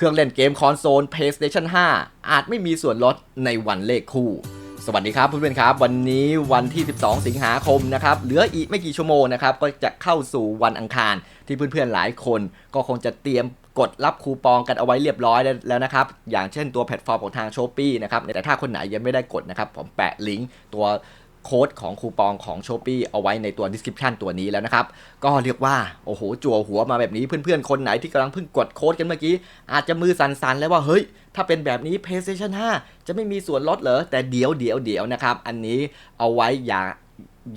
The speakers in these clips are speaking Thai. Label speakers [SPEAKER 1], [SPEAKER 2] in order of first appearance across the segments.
[SPEAKER 1] เครื่องเล่นเกมคอนโซล PlayStation 5 อาจไม่มีส่วนลดในวันเลขคู่ สวัสดีครับเพื่อนๆครับ วันนี้วันที่ 12 สิงหาคมนะครับ เหลืออีกไม่กี่ชั่วโมงนะครับ ก็จะเข้าสู่วันอังคารที่เพื่อนๆหลายคน ก็คงจะเตรียมกดรับคูปองกันเอาไว้เรียบร้อยแล้วนะครับ อย่างเช่นตัวแพลตฟอร์มของทาง s h อ p e e นะครับแต่ถ้าคนไหนยังไม่ได้กดนะครับ ผมแปะลิงก์ตัว โค้ดของคูปองของ s h o ป e e เอาไว้ในตัว description ตัวนี้แล้วนะครับ ก็เรียกว่า โอ้โห จั่วหัวมาแบบนี้เพื่อนๆ คนไหนที่กำลังเพิ่งกดโค้ดกันเมื่อกี้ อาจจะมือสั่นๆ แล้วว่าเฮ้ย ถ้าเป็นแบบนี้ PlayStation 5 จะไม่มีส่วนลดเหรอ แต่เดี๋ยวเดี๋ยวเดี๋ยวนะครับ อันนี้เอาไว้อย่า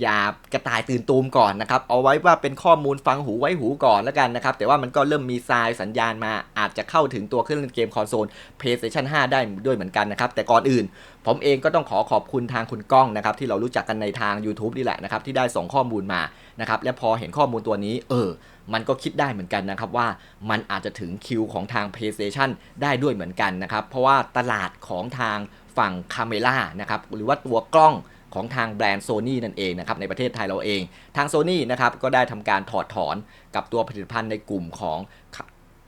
[SPEAKER 1] อย่ากระต่ายตื่นตูมก่อนนะครับ เอาไว้ว่าเป็นข้อมูลฟังหูไว้หูก่อนแล้วกันนะครับ แต่ว่ามันก็เริ่มมีทรายสัญญาณมาอาจจะเข้าถึงตัวเครื่องเล่นเกมคอนโซล PlayStation 5 ได้ด้วยเหมือนกันนะครับ แต่ก่อนอื่น ผมเองก็ต้องขอขอบคุณทางคุณก้องนะครับ ที่เรารู้จักกันในทาง YouTube นี่แหละนะครับ ที่ได้ส่งข้อมูลมานะครับ และพอเห็นข้อมูลตัวนี้ เออ มันก็คิดได้เหมือนกันนะครับว่ามันอาจจะถึงคิวของทาง PlayStation ได้ด้วยเหมือนกันนะครับเพราะว่าตลาดของทางฝั่งคาเมล่านะครับหรือว่าตัวกล้อง ของทางแบรนด์ Sony นั่นเองนะครับในประเทศไทยเราเอง ทาง Sony นะครับก็ได้ทำการถอดถอนกับตัวผลิตภัณฑ์ในกลุ่มของ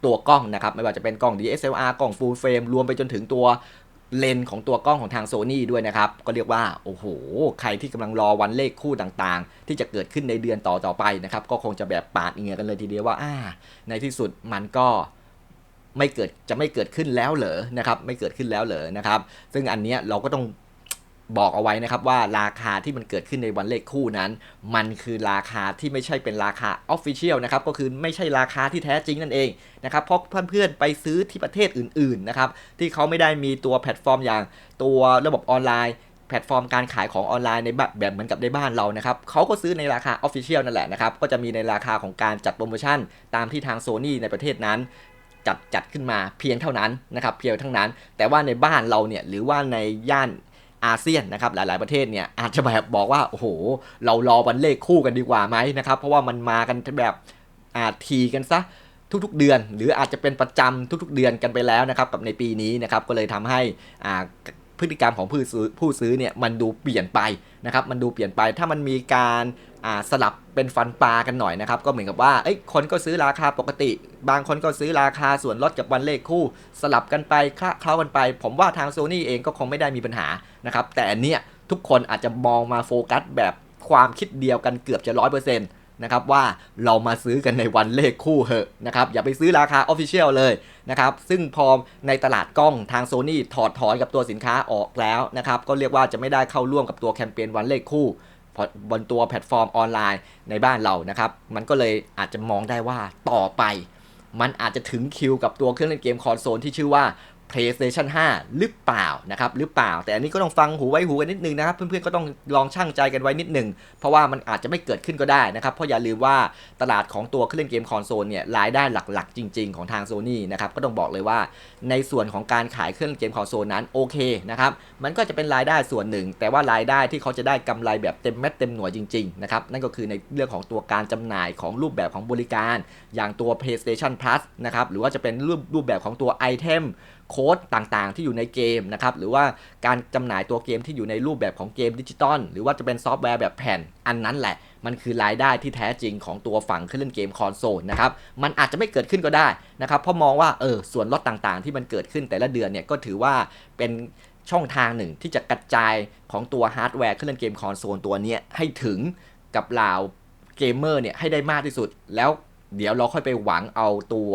[SPEAKER 1] ตัวกล้องนะครับไม่ว่าจะเป็นกล้อง DSLR กล้อง Full Frame รวมไปจนถึงตัวเลนส์ของตัวกล้องของทาง Sony ด้วยนะครับ ก็เรียกว่า โอ้โห ใครที่กำลังรอวันเลขคู่ต่างๆ ที่จะเกิดขึ้นในเดือนต่อๆไปนะครับ ก็คงจะแบบปาดเหงื่อกันเลยทีเดียวว่าอ่า ในที่สุดมันก็ไม่เกิดจะไม่เกิดขึ้นแล้วเหรอนะครับ ไม่เกิดขึ้นแล้วเหรอนะครับ ซึ่งอันเนี้ยเราก็ต้อง บอกเอาไว้นะครับว่าราคาที่มันเกิดขึ้นในวันเลขคู่นั้น มันคือราคาที่ไม่ใช่เป็นราคาออฟฟิเชียลนะครับก็คือไม่ใช่ราคาที่แท้จริงนั่นเองนะครับเพราะเพื่อนๆไปซื้อที่ประเทศอื่นๆนะครับที่เขาไม่ได้มีตัวแพลตฟอร์มอย่างตัวระบบออนไลน์แพลตฟอร์มการขายของออนไลน์ในแบบแบบเหมือนกับในบ้านเรานะครับเขาก็ซื้อในราคาออฟฟิเชียลนั่นแหละนะครับ ก็จะมีในราคาของการจัดโปรโมชั่น ตามที่ทางโซนี่ในประเทศนั้น จัดจัดขึ้นมาเพียงเท่านั้นนะครับเพียงเท่านั้น แต่ว่าในบ้านเราเนี่ยหรือว่าในย่าน อาเซียนนะครับหลาย ๆประเทศเนี่ยอาจจะแบบบอกว่าโอ้โห เรารอวันเลขคู่กันดีกว่าไหมนะครับเพราะว่ามันมากันแบบอาทีกันซะทุกๆเดือน หรืออาจจะเป็นประจำทุกๆเดือนกันไปแล้วนะครับกับในปีนี้นะครับก็เลยทำให้อ่า พฤติกรรมของผู้ซื้อผู้ซื้อเนี่ยมันดูเปลี่ยนไปนะครับมันดูเปลี่ยนไปถ้ามันมีการสลับเป็นฟันปลากันหน่อยนะครับก็เหมือนกับว่าคนก็ซื้อราคาปกติ บางคนก็ซื้อราคาส่วนลดกับวันเลขคู่ สลับกันไปคละเคล้ากันไป ผมว่าทางโซนี่เองก็คงไม่ได้มีปัญหานะครับแต่เนี้ยทุกคนอาจจะมองมาโฟกัสแบบความคิดเดียวกันเกือบจะร้อยเปอร์เซ็นต์ นะครับว่าเรามาซื้อกันในวันเลขคู่เหอะนะครับอย่าไปซื้อราคาออฟฟิเชียลเลยนะครับซึ่งพอในตลาดกล้องทางโซนี่ถอดถอนกับตัวสินค้าออกแล้วนะครับก็เรียกว่าจะไม่ได้เข้าร่วมกับตัวแคมเปญวันเลขคู่บนตัวแพลตฟอร์มออนไลน์ในบ้านเรานะครับมันก็เลยอาจจะมองได้ว่าต่อไป มันอาจจะถึงคิวกับตัวเครื่องเล่นเกมคอนโซลที่ชื่อว่า PlayStation 5 หรือเปล่านะครับหรือเปล่า แต่อันนี้ก็ต้องฟังหูไว้หูกันนิดนึงนะครับเพื่อนๆก็ต้องลองช่างใจกันไว้นิดนึง เพราะว่ามันอาจจะไม่เกิดขึ้นก็ได้นะครับ เพราะอย่าลืมว่าตลาดของตัวเครื่องเล่นเกมคอนโซลเนี่ยรายได้หลักๆ จริง ๆ ของทางโซนี่นะครับก็ต้องบอกเลยว่า ในส่วนของการขายเครื่องเกมคอนโซลนั้นโอเคนะครับมันก็จะเป็นรายได้ส่วนหนึ่ง แต่ว่ารายได้ที่เขาจะได้กำไรแบบเต็มเม็ดเต็มหน่วยจริงๆนะครับนั่นก็คือในเรื่องของตัวการจำหน่ายของรูปแบบของบริการ อย่างตัว PlayStation Plus นะครับหรือว่าจะเป็นรูปรูปแบบของตัวไอเทม โค้ดต่างๆ ที่อยู่ในเกมนะครับหรือว่าการจำหน่ายตัวเกมที่อยู่ในรูปแบบของเกมดิจิตอลหรือว่าจะเป็นซอฟต์แวร์แบบแผ่นอันนั้นแหละ มันคือรายได้ที่แท้จริงของตัวฝั่งเครื่องเล่นเกมคอนโซลนะครับมันอาจจะไม่เกิดขึ้นก็ได้นะครับเพราะมองว่าเออส่วนลดต่างๆ ที่มันเกิดขึ้นแต่ละเดือนเนี่ยก็ถือว่าเป็นช่องทางหนึ่งที่จะกระจายของตัวฮาร์ดแวร์เครื่องเล่นเกมคอนโซลตัวนี้ให้ถึงกับเหล่าเกมเมอร์เนี่ยให้ได้มากที่สุดแล้ว เดี๋ยวเราค่อยไปหวังเอาตัว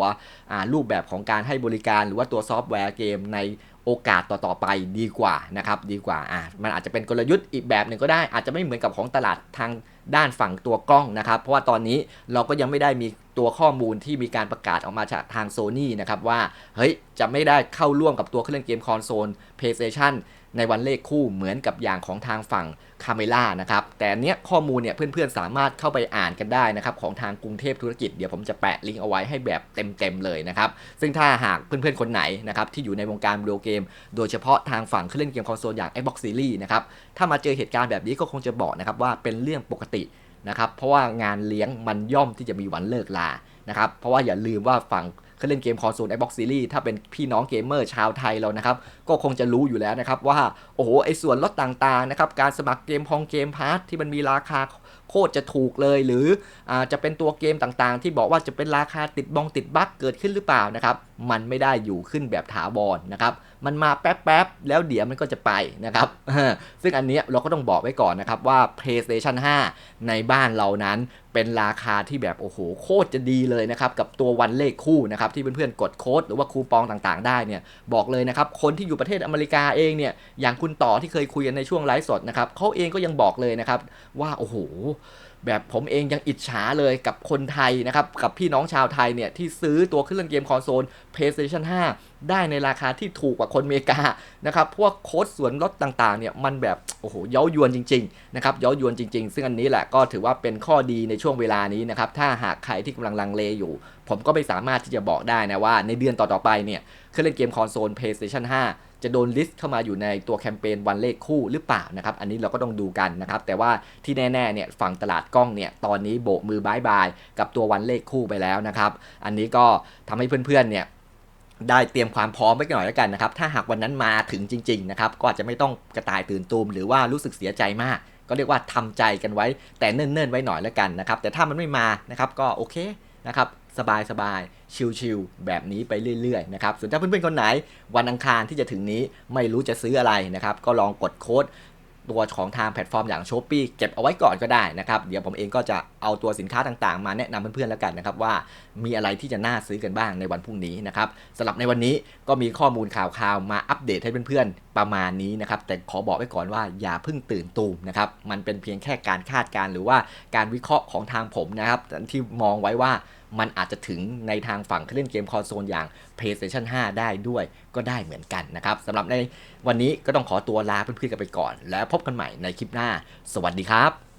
[SPEAKER 1] รูปแบบของการให้บริการหรือว่าตัวซอฟต์แวร์เกมในโอกาสต่อๆไปดีกว่านะครับดีกว่าอะมันอาจจะเป็นกลยุทธ์อีกแบบหนึ่งก็ได้ อาจจะไม่เหมือนกับของตลาดทางด้านฝั่งตัวกล้องนะครับ เพราะว่าตอนนี้เราก็ยังไม่ได้มีตัวข้อมูลที่มีการประกาศออกมาจากทางโซนี่นะครับว่าเฮ้ยจะไม่ได้เข้าร่วมกับตัวเครื่องเล่นเกมคอนโซล PlayStation ในวันเลขคู่เหมือนกับอย่างของทางฝั่งคาเมล่านะครับ แต่เนี้ยข้อมูลเนี่ยเพื่อนๆ สามารถเข้าไปอ่านกันได้นะครับ ของทางกรุงเทพธุรกิจเดี๋ยวผมจะแปะลิงก์เอาไว้ให้แบบเต็มๆเลยนะครับ ซึ่งถ้าหากเพื่อนๆ คนไหนนะครับ ที่อยู่ในวงการวิดีโอเกม โดยเฉพาะทางฝั่งเครื่องเล่นเกมคอนโซลอย่าง Xbox Series นะครับ ถ้ามาเจอเหตุการณ์แบบนี้ก็คงจะบอกนะครับว่าเป็นเรื่องปกตินะครับเพราะว่างานเลี้ยงมันย่อมที่จะมีวันเลิกลานะครับเพราะว่าอย่าลืมว่าฝั่งเขาเล่นเกมคอนโซล Xbox Series ถ้าเป็นพี่น้องเกมเมอร์ชาวไทยเรานะครับ ก็คงจะรู้อยู่แล้วนะครับว่า โอ้โห ไอ้ส่วนลดต่างๆนะครับ การสมัครเกมพองเกมพาร์ทที่มันมีราคาโคตรจะถูกเลย หรืออจะเป็นตัวเกมต่างๆ ที่บอกว่าจะเป็นราคาติดบองติดบั๊กเกิดขึ้นหรือเปล่านะครับ มันไม่ได้อยู่ขึ้นแบบถาวรนะครับ มันมาแป๊บๆ แล้วเดี๋ยวมันก็จะไปนะครับ ซึ่งอันนี้เราก็ต้องบอกไว้ก่อนนะครับว่า PlayStation 5 ในบ้านเรานั้นเป็นราคาที่แบบโอ้โหโคตรจะดีเลยนะครับ กับตัววันเลขคู่นะครับ ที่เพื่อนๆกดโค้ดหรือว่าคูปองต่างๆ ได้เนี่ยบอกเลยนะครับ คนที่อยู่ประเทศอเมริกาเองเนี่ยอย่างคุณต่อที่เคยคุยกันในช่วงไลฟ์สดนะครับเขาเองก็ยังบอกเลยนะครับ ว่าโอ้โหแบบผมเองยังอิจฉาเลยกับคนไทยนะครับ กับพี่น้องชาวไทยเนี่ยที่ซื้อตัวเครื่องเกมคอนโซล PlayStation 5 ได้ในราคาที่ถูกกว่าคนเมริกานะครับ พวกโค้ดส่วนลดต่างๆเนี่ยมันแบบโอ้โหเย้ายวนจริงๆนะครับเย้ายวนจริง ๆ ซึ่งอันนี้แหละก็ถือว่าเป็นข้อดีในช่วงเวลานี้นะครับ ถ้าหากใครที่กำลังลังเลอยู่ ผมก็ไม่สามารถที่จะบอกได้นะว่าในเดือนต่อๆไปเนี่ยเครื่องเล่นเกมคอนโซล PlayStation 5จะโดนลิสต์เข้ามาอยู่ในตัวแคมเปญวันเลขคู่หรือเปล่านะครับ อันนี้เราก็ต้องดูกันนะครับ แต่ว่าที่แน่ๆเนี่ยฝั่งตลาดกล้องเนี่ยตอนนี้โบกมือบายบายกับตัววันเลขคู่ไปแล้วนะครับ อันนี้ก็ทำให้เพื่อนๆเนี่ย ได้เตรียมความพร้อมไว้หน่อยแล้วกันนะครับ ถ้าหากวันนั้นมาถึงจริงๆนะครับ ก็อาจจะไม่ต้องกระต่ายตื่นตูมหรือว่ารู้สึกเสียใจมาก ก็เรียกว่าทำใจกันไว้แต่เนิ่นๆไว้หน่อยแล้วกันนะครับ แต่ถ้ามันไม่มานะครับก็โอเคนะครับสบายสบายๆชิลๆแบบนี้ไปเรื่อยๆนะครับส่วนถ้าเพื่อนๆคนไหน วันอังคารที่จะถึงนี้ไม่รู้จะซื้ออะไรนะครับ ก็ลองกดโค้ด ตัวของทางแพลตฟอร์มอย่าง s h อ p e e เก็บเอาไว้ก่อนก็ได้นะครับ เดี๋ยวผมเองก็จะเอาตัวสินค้าต่างๆ มาแนะนำเพื่อนๆแล้วกันนะครับ ว่ามีอะไรที่จะน่าซื้อกันบ้างในวันพรุ่งนี้นะครับสำหรับในวันนี้ก็มีข้อมูลข่าวๆมาอัปเดตให้เพื่อนๆประมาณนี้นะครับ แต่ขอบอกไว้ก่อนว่าอย่าเพิ่งตื่นตูมนะครับมันเป็นเพียงแค่การคาดการ์หรือว่าการวิเคราะห์ของทางผมนะครับที่มองไว้ว่า มันอาจจะถึงในทางฝั่งเล่นเกมคอนโซลอย่าง PlayStation 5 ได้ด้วยก็ได้เหมือนกันนะครับสำหรับในวันนี้ก็ต้องขอตัวลาเพื่อนๆกันไปก่อน แล้วพบกันใหม่ในคลิปหน้า สวัสดีครับ